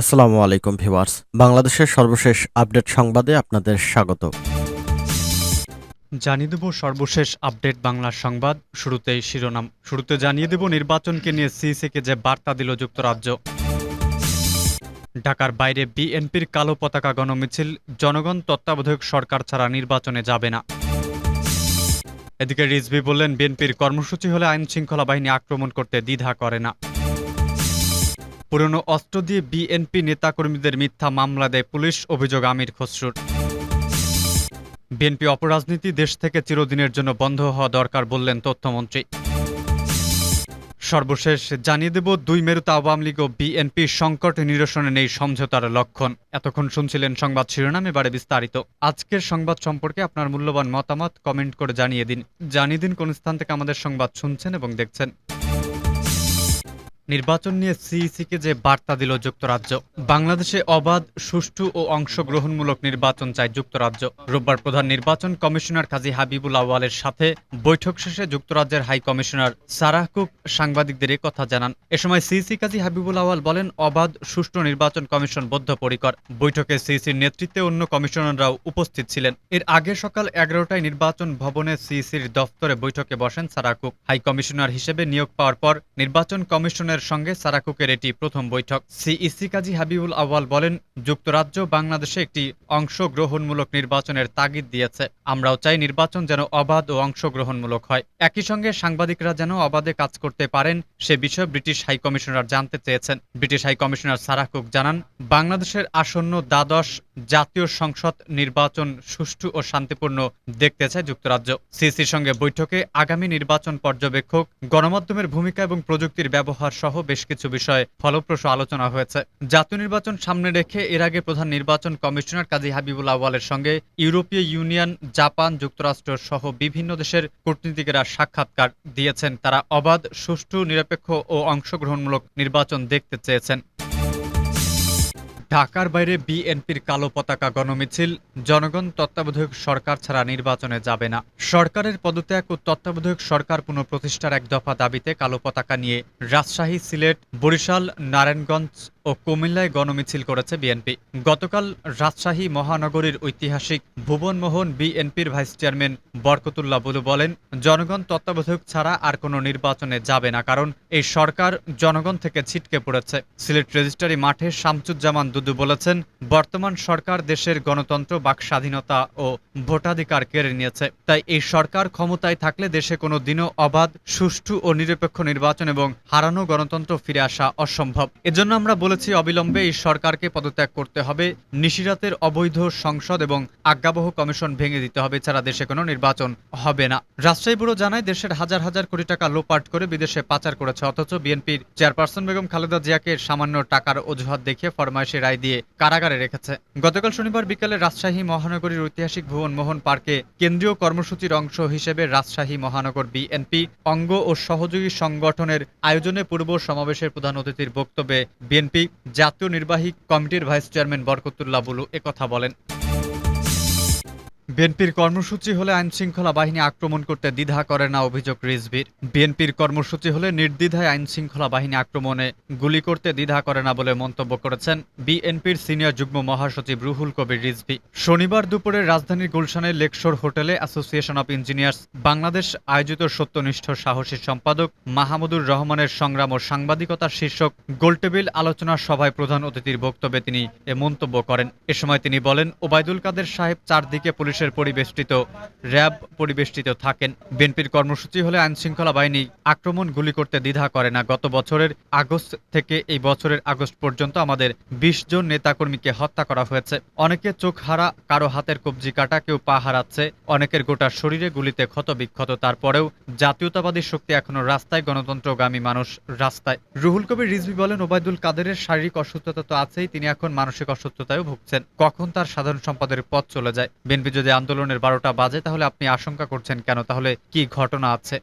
আসসালামু আলাইকুম ভিউয়ার্স। বাংলাদেশের সর্বশেষ আপডেট সংবাদে আপনাদের স্বাগত। জানিয়ে দেব সর্বশেষ আপডেট বাংলা সংবাদ। শুরুতেই শিরোনাম। শুরুতে জানিয়ে দেব নির্বাচনকে নিয়ে সিইসিকে যে বার্তা দিল যুক্তরাজ্য। ঢাকার বাইরে বিএনপির কালো পতাকা গণমিছিল। জনগণ তত্ত্বাবধায়ক সরকার ছাড়া নির্বাচনে যাবে না। এদিকে রিজভি বললেন, বিএনপির কর্মসূচি হলে আইন শৃঙ্খলা বাহিনী আক্রমণ করতে দ্বিধা করে না। পুরনো অস্ত্র দিয়ে বিএনপি নেতাকর্মীদের মিথ্যা মামলা দেয় পুলিশ, অভিযোগ আমির খসরুর। বিএনপি অপরাজনীতি দেশ থেকে চিরদিনের জন্য বন্ধ হওয়া দরকার বললেন তথ্যমন্ত্রী। সর্বশেষ জানিয়ে দেব, দুই মেরুতে আওয়ামী লীগ ও বিএনপি সংকট নিরসনে নেই সমঝোতার লক্ষণ। এতক্ষণ শুনছিলেন সংবাদ শিরোনাম, এবারে বিস্তারিত। আজকের সংবাদ সম্পর্কে আপনার মূল্যবান মতামত কমেন্ট করে জানিয়ে দিন। জানিয়ে দিন কোন স্থান থেকে আমাদের সংবাদ শুনছেন এবং দেখছেন। নির্বাচন নিয়ে সিইসিকে যে বার্তা দিল যুক্তরাজ্য, বাংলাদেশে অবাধ, সুষ্ঠু ও অংশগ্রহণমূলক নির্বাচন চায় যুক্তরাজ্য। রোববার প্রধান নির্বাচন কমিশনার কাজী হাবিবুল আওয়ালের সাথে বৈঠক শেষে যুক্তরাজ্যের হাই কমিশনার সারাহ কুক সাংবাদিকদের কথা জানান। এ সময় সিইসি কাজী হাবিবুল আওয়াল বলেন, অবাধ, সুষ্ঠু নির্বাচন কমিশন বদ্ধপরিকর। বৈঠকে সিইসির নেতৃত্বে অন্য কমিশনাররাও উপস্থিত ছিলেন। এর আগে সকাল এগারোটায় নির্বাচন ভবনে সিইসির দফতরে বৈঠকে বসেন সারাকুক হাই কমিশনার হিসেবে নিয়োগ পাওয়ার পর নির্বাচন কমিশনের সঙ্গে সারাকুকের এটি প্রথম বৈঠক। সিইসি কাজী হাবিবুল আওয়াল বলেন, যুক্তরাজ্য বাংলাদেশে একটি অংশগ্রহণমূলক নির্বাচনের তাগিদ দিয়েছে। আমরাও চাই নির্বাচন যেন অবাধ ও অংশগ্রহণমূলক হয়। একই সঙ্গে সাংবাদিকরা যেন অবাধে কাজ করতে পারেন, সে বিষয়ে ব্রিটিশ হাই কমিশনার জানতে চেয়েছেন। ব্রিটিশ হাই কমিশনার সারাকুক জানান, বাংলাদেশের আসন্ন দ্বাদশ জাতীয় সংসদ নির্বাচন সুষ্ঠু ও শান্তিপূর্ণ দেখতে চায় যুক্তরাজ্য। সিসির সঙ্গে বৈঠকে আগামী নির্বাচন পর্যবেক্ষক, গণমাধ্যমের ভূমিকা এবং প্রযুক্তির ব্যবহার সহ বেশ কিছু বিষয়ে ফলপ্রসূ আলোচনা হয়েছে। জাতীয় নির্বাচন সামনে রেখে এর আগে প্রধান নির্বাচন কমিশনার কাজী হাবিবুল আওয়ালের সঙ্গে ইউরোপীয় ইউনিয়ন, জাপান যুক্তরাষ্ট্র সহ বিভিন্ন দেশের কূটনীতিকেরা সাক্ষাৎকার দিয়েছেন। তারা অবাধ, সুষ্ঠু, নিরপেক্ষ ও অংশগ্রহণমূলক নির্বাচন দেখতে চেয়েছেন। ঢাকার বাইরে বিএনপির কালো পতাকা গণমিছিল, জনগণ তত্ত্বাবধায়ক সরকার ছাড়া নির্বাচনে যাবে না। সরকারের পদত্যাগ ও তত্ত্বাবধায়ক সরকার পুনঃপ্রতিষ্ঠার এক দফা দাবিতে কালো পতাকা নিয়ে রাজশাহী, সিলেট, বরিশাল, নারায়ণগঞ্জ ও কুমিল্লায় গণমিছিল করেছে বিএনপি। গতকাল রাজশাহী মহানগরীর ঐতিহাসিক ভুবনমোহন বিএনপির ভাইস চেয়ারম্যান বরকতুল্লাহ বুলু বলেন, জনগণ তত্ত্বাবধায়ক ছাড়া আর কোনো নির্বাচনে যাবে না, কারণ এই সরকার জনগণ থেকে ছিটকে পড়েছে। সিলেট রেজিস্ট্রারি মাঠে শামসুজ্জামান দুদু বলেছেন, বর্তমান সরকার দেশের গণতন্ত্র, বাক স্বাধীনতা ও ভোটাধিকার কেড়ে নিয়েছে। তাই এই সরকার ক্ষমতায় থাকলে দেশে কোনো দিনও অবাধ, সুষ্ঠু ও নিরপেক্ষ নির্বাচন এবং হারানো গণতন্ত্র ফিরে আসা অসম্ভব। এজন্য আমরা বলেছি, অবিলম্বে এই সরকারকে পদত্যাগ করতে হবে। নিশিরাতের অবৈধ সংসদ এবং আজ্ঞাবহ কমিশন ভেঙে দিতে হবে ছাড়া দেশে কোনো নির্বাচন হবে না। রাজশাহী ব্যুরো জানায়, দেশের হাজার হাজার কোটি টাকা লোপাট করে বিদেশে পাচার করেছে, অথচ বিএনপির চেয়ারপারসন বেগম খালেদা জিয়াকে সামান্য টাকার অজুহাত দেখিয়ে ফরমাইশি রায় দিয়ে কারাগারে রেখেছে। গতকাল শনিবার বিকালে রাজশাহী মহানগরীর ঐতিহাসিক ভুবন মোহন পার্কে কেন্দ্রীয় কর্মসূচির অংশ হিসেবে রাজশাহী মহানগর বিএনপি, অঙ্গ ও সহযোগী সংগঠনের আয়োজনে পূর্ব সমাবেশের প্রধান অতিথির বক্তব্যে বিএনপি জাতীয় নির্বাহী কমিটির ভাইস চেয়ারম্যান বরকতুল্লাহ বুলু একথা বলেন। বিএনপির কর্মসূচি হলে আইন শৃঙ্খলা বাহিনী আক্রমণ করতে দ্বিধা করে না অভিযোগ রিজভির। বিএনপির কর্মসূচি হলে নির্দ্বিধায় আইন শৃঙ্খলা বাহিনী আক্রমণে গুলি করতে দ্বিধা করে না বলে মন্তব্য করেছেন বিএনপির সিনিয়র যুগ্ম মহাসচিব রুহুল কবির রিজভি। শনিবার দুপুরে রাজধানীর গুলশানের লেকশোর হোটেলে অ্যাসোসিয়েশন অব ইঞ্জিনিয়ার্স, বাংলাদেশ আয়োজিত সত্যনিষ্ঠ সাহসী সম্পাদক মাহমুদুর রহমানের সংগ্রাম ও সাংবাদিকতার শীর্ষক গোলটেবিল আলোচনা সভায় প্রধান অতিথির বক্তব্যে তিনি এ মন্তব্য করেন। এ সময় তিনি বলেন, ওবায়দুল কাদের সাহেব চারদিকে পুলিশের পরিবেষ্টিত, র্যাব পরিবেষ্টিত থাকেন। বিএনপির কর্মসূচি হলে আইন শৃঙ্খলা বাহিনী আক্রমণ গুলি করতে দ্বিধা করে না। গত বছরের আগস্ট থেকে এই বছরের আগস্ট পর্যন্ত আমাদের বিশ জন নেতাকর্মীকে হত্যা করা হয়েছে। অনেকে চোখ হারা, কারও হাতের কবজি কাটা, কেউ পা হারাচ্ছে। অনেকের গোটা শরীরে গুলিতে ক্ষত বিক্ষত তারপরেও জাতীয়তাবাদী শক্তি এখনও রাস্তায়, গণতন্ত্রগামী মানুষ রাস্তায়। রুহুল কবির রিজভি বলেন, ওবায়দুল কাদেরের শারীরিক অসুস্থতা তো আছেই, তিনি এখন মানসিক অসুস্থতায়ও ভুগছেন। কখন তার সাধারণ সম্পাদের পথ চলে যায়? বিএনপি যদি আন্দোলনের বারোটা বাজে তাহলে আপনি আশঙ্কা করছেন কেন? তাহলে কি ঘটনা আছে?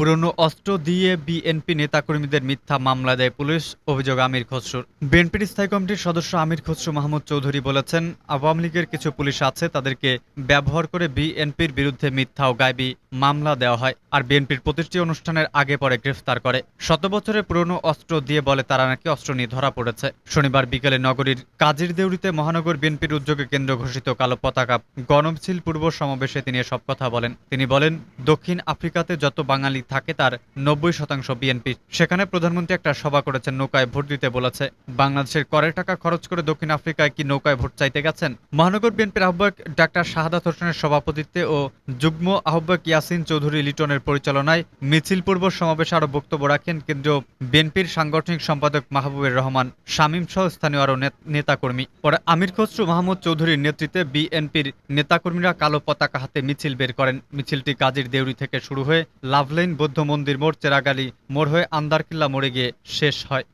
পুরনো অস্ত্র দিয়ে বিএনপি নেতাকর্মীদের মিথ্যা মামলা দেয় পুলিশ, অভিযোগ আমির খসরুর। বিএনপির স্থায়ী কমিটির সদস্য আমির খসরু মাহমুদ চৌধুরী বলেছেন, আওয়ামী লীগের কিছু পুলিশ আছে তাদেরকে ব্যবহার করে বিএনপির বিরুদ্ধে মিথ্যা ও গায়বী মামলা দেওয়া হয় আর বিএনপির প্রতিটি অনুষ্ঠানের আগে পরে গ্রেফতার করে। শত বছরের পুরনো অস্ত্র দিয়ে বলে তারা নাকি অস্ত্র নিয়ে ধরা পড়েছে। শনিবার বিকেলে নগরীর কাজীর দেউরিতে মহানগর বিএনপির উদ্যোগে কেন্দ্র ঘোষিত কালো পতাকা গণমিছিল পূর্ব সমাবেশে তিনি সব কথা বলেন। তিনি বলেন, দক্ষিণ আফ্রিকাতে যত বাঙালি থাকে তার নব্বই শতাংশ বিএনপি সেখানে প্রধানমন্ত্রী একটা সভা করেছেন, নৌকায় ভোট দিতে বলেছে। বাংলাদেশের করের টাকা খরচ করে দক্ষিণ আফ্রিকায় কি নৌকায় ভোট চাইতে গেছেন? মহানগর বিএনপির আহ্বায়ক ডাক্তার শাহাদাত হোসেনের সভাপতিত্বে ও যুগ্ম আহ্বায়ক ইয়াসিন চৌধুরী লিটনের পরিচালনায় মিছিল পূর্ব সমাবেশে আরও বক্তব্য রাখেন কেন্দ্রীয় বিএনপির সাংগঠনিক সম্পাদক মাহবুবের রহমান, শামীম সহ স্থানীয় নেত- নেতাকর্মী। পরে আমির খসরু মাহমুদ চৌধুরীর নেতৃত্বে বিএনপির নেতাকর্মীরা কালো পতাকা হাতে মিছিল বের করেন। মিছিলটি কাজীর দেউরি থেকে শুরু হয়ে লাভলেন বৌদ্ধ মন্দির মোড় চেরাগালি মোড় হয়ে আন্দারকিল্লা মোড়ে গিয়ে শেষ হয়।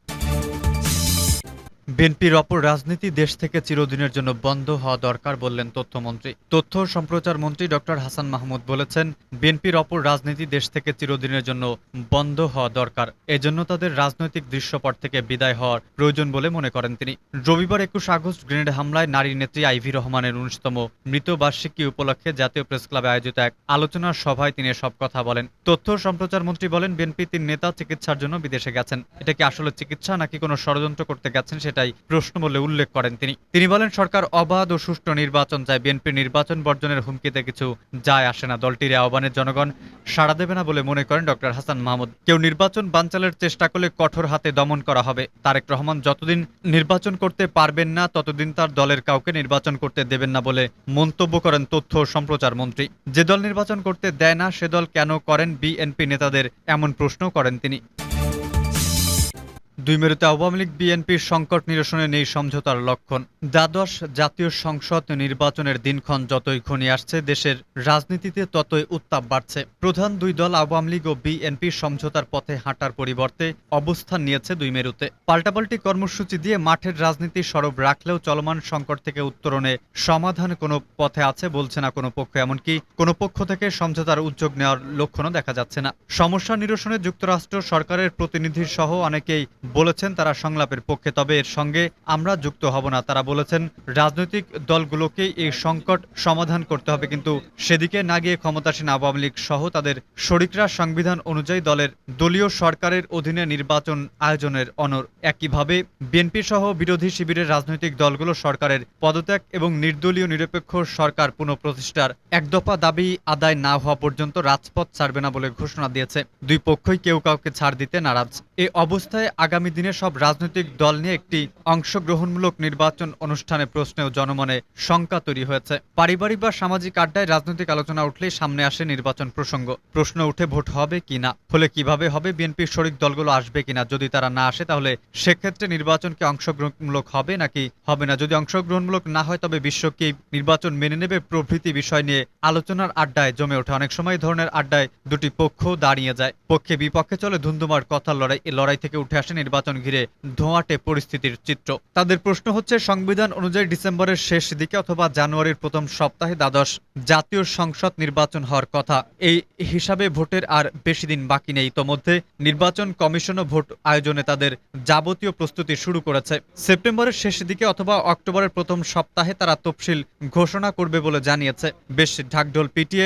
বিএনপির অপর রাজনীতি দেশ থেকে চিরদিনের জন্য বন্ধ হওয়া দরকার বললেন তথ্যমন্ত্রী। তথ্য সম্প্রচার মন্ত্রী ডক্টর হাসান মাহমুদ বলেছেন, বিএনপির অপর রাজনীতি দেশ থেকে চিরদিনের জন্য বন্ধ হওয়া দরকার। এজন্য তাদের রাজনৈতিক দৃশ্যপট থেকে বিদায় হওয়ার প্রয়োজন বলে মনে করেন তিনি। রবিবার একুশ আগস্ট গ্রেনেড হামলায় নারী নেত্রী আইভি রহমানের উনিশতম মৃত বার্ষিকী উপলক্ষে জাতীয় প্রেস ক্লাবে আয়োজিত এক আলোচনা সভায় তিনি সব কথা বলেন। তথ্য সম্প্রচার মন্ত্রী বলেন, বিএনপি তিন নেতা চিকিৎসার জন্য বিদেশে গেছেন। এটা কি আসলে চিকিৎসা নাকি কোনো ষড়যন্ত্র করতে গেছেন সেটাই বলে উল্লেখ করেন তিনি। তিনি বলেন, সরকার অবাধ ও সুষ্ঠু নির্বাচন চায়। বিএনপি নির্বাচন বর্জনের হুমকিতে কিছু যায় আসে না। দলটির আহ্বানের জনগণ সাড়া দেবে না বলে মনে করেন ডক্টর হাসান মাহমুদ। কেউ নির্বাচন বানচালের চেষ্টা করলে কঠোর হাতে দমন করা হবে। তারেক রহমান যতদিন নির্বাচন করতে পারবেন না, ততদিন তার দলের কাউকে নির্বাচন করতে দেবেন না বলে মন্তব্য করেন তথ্য সম্প্রচার মন্ত্রী। যে দল নির্বাচন করতে দেয় না, সে দল কেন করেন? বিএনপি নেতাদের এমন প্রশ্ন করেন তিনি। দুই মেরুতে আওয়ামী লীগ, বিএনপির সংকট নিরসনে নেই সমঝোতার লক্ষণ। দ্বাদশ জাতীয় সংসদ নির্বাচনের দিনক্ষণ যতই ঘনিয়ে আসছে, দেশের রাজনীতিতে ততই উত্তাপ বাড়ছে। প্রধান দুই দল আওয়ামী লীগ ও বিএনপি সমঝোতার পথে হাঁটার পরিবর্তে অবস্থান নিয়েছে দুই মেরুতে। পাল্টাপাল্টি কর্মসূচি দিয়ে মাঠের রাজনীতি সরব রাখলেও চলমান সংকট থেকে উত্তরণে সমাধান কোনো পথে আছে বলছে না কোনো পক্ষ, এমনকি কোনো পক্ষ থেকে সমঝোতার উদ্যোগ নেওয়ার লক্ষণও দেখা যাচ্ছে না। সমস্যা নিরসনে যুক্তরাষ্ট্র সরকারের প্রতিনিধি সহ অনেকেই বলেছেন তারা সংলাপের পক্ষে, তবে এর সঙ্গে আমরা যুক্ত হব না। তারা বলেছেন, রাজনৈতিক দলগুলোকেই এই সংকট সমাধান করতে হবে, কিন্তু সেদিকে না গিয়ে ক্ষমতাসীন আওয়ামী লীগ সহ তাদের শরিকরা সংবিধান অনুযায়ী দলের দলীয় সরকারের অধীনে নির্বাচন আয়োজনের অনর। একইভাবে বিএনপি সহ বিরোধী শিবিরের রাজনৈতিক দলগুলো সরকারের পদত্যাগ এবং নির্দলীয় নিরপেক্ষ সরকার পুনঃপ্রতিষ্ঠার একদফা দাবি আদায় না হওয়া পর্যন্ত রাজপথ ছাড়বে না বলে ঘোষণা দিয়েছে। দুই পক্ষই কেউ কাউকে ছাড় দিতে নারাজ। এ অবস্থায় আগামী দিনে সব রাজনৈতিক দল নিয়ে একটি অংশগ্রহণমূলক নির্বাচন অনুষ্ঠানে প্রশ্নেও জনমনে শঙ্কা তৈরি হয়েছে। পারিবারিক বা সামাজিক আড্ডায় রাজনৈতিক আলোচনা উঠলেই সামনে আসে নির্বাচন প্রসঙ্গ। প্রশ্ন উঠে ভোট হবে কিনা হলে কীভাবে হবে? বিএনপির শরিক দলগুলো আসবে কিনা যদি তারা না আসে, তাহলে সেক্ষেত্রে নির্বাচনকে অংশগ্রহণমূলক হবে নাকি হবে না? যদি অংশগ্রহণমূলক না হয়, তবে বিশ্ব কি নির্বাচন মেনে নেবে? প্রভৃতি বিষয় নিয়ে আলোচনার আড্ডায় জমে ওঠে। অনেক সময় ধরনের আড্ডায় দুটি পক্ষ দাঁড়িয়ে যায়। পক্ষে বিপক্ষে চলে ধুন্ধুমার কথার লড়াই। এই লড়াই থেকে উঠে আসে নির্বাচন ঘিরে ধোঁয়াটে পরিস্থিতির চিত্র। তাদের প্রশ্ন হচ্ছে, সংবিধান অনুযায়ী ডিসেম্বরের শেষ দিকে অথবা জানুয়ারির প্রথম সপ্তাহে দ্বাদশ জাতীয় সংসদ নির্বাচন হওয়ার কথা। এই হিসাবে ভোটের আর বেশি দিন বাকি নেই। ইতোমধ্যে নির্বাচন কমিশনও ভোট আয়োজনে তাদের যাবতীয় প্রস্তুতি শুরু করেছে। সেপ্টেম্বরের শেষ দিকে অথবা অক্টোবরের প্রথম সপ্তাহে তারা তফসিল ঘোষণা করবে বলে জানিয়েছে। বেশ ঢাকঢোল পিটিয়ে